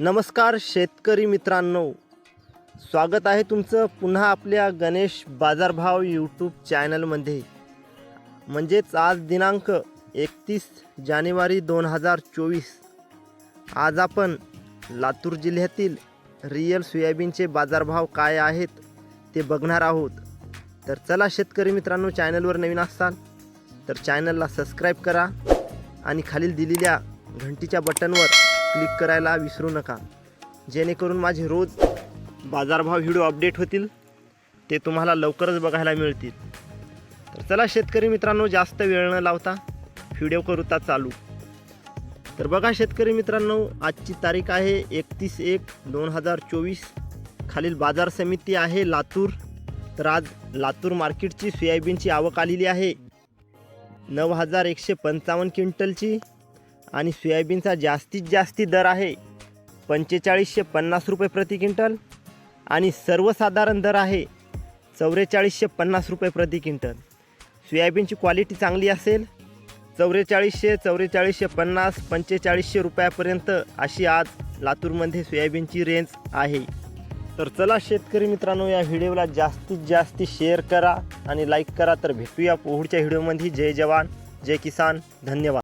नमस्कार शेतकरी मित्रांनो. स्वागत आहे तुमचं पुन्हा आपल्या गणेश बाजारभाव यूट्यूब चॅनलमध्ये. म्हणजेच आज दिनांक एकतीस जानेवारी दोन हजार चोवीस. आज आपण लातूर जिल्ह्यातील रियल सोयाबीनचे बाजारभाव काय आहेत ते बघणार आहोत. तर चला शेतकरी मित्रांनो चॅनलवर नवीन असाल तर चॅनलला सबस्क्राईब करा आणि खालील दिलेल्या घंटीच्या बटनवर क्लिक करायला विसरू नका. जेणेकरून माझे रोज बाजारभाव व्हिडिओ अपडेट होतील ते तुम्हाला लवकरच बघायला मिळतील. तर चला शेतकरी मित्रांनो जास्त वेळ न लावता व्हिडिओ करूता चालू. तर बघा शेतकरी मित्रांनो आजची तारीख आहे एकतीस एक दोन हजार चोवीस. खालील बाजार समिती आहे लातूर. तर आज लातूर मार्केटची सोयाबीनची आवक आलेली आहे. नऊ हजार एकशे पंचावन्न क्विंटलची. आणि सोयाबीनचा जास्तीत जास्ती दर आहे पंचेचाळीसशे पन्नास रुपये प्रति क्विंटल आणि सर्वसाधारण दर आहे चौवेचाळीसशे पन्नास रुपये प्रति क्विंटल. सोयाबीनची क्वालिटी चांगली असेल चौवेचाळीसशे चौवेचाळीसशे पन्नास पंचेचाळीसशे रुपयापर्यंत अशी आज लातूरमध्ये सोयाबीनची रेंज आहे. तर चला शेतकरी मित्रांनो या व्हिडिओला जास्तीत जास्त शेअर करा आणि लाईक करा. तर भेटूया पुढच्या व्हिडिओमध्ये. जय जवान जय किसान. धन्यवाद.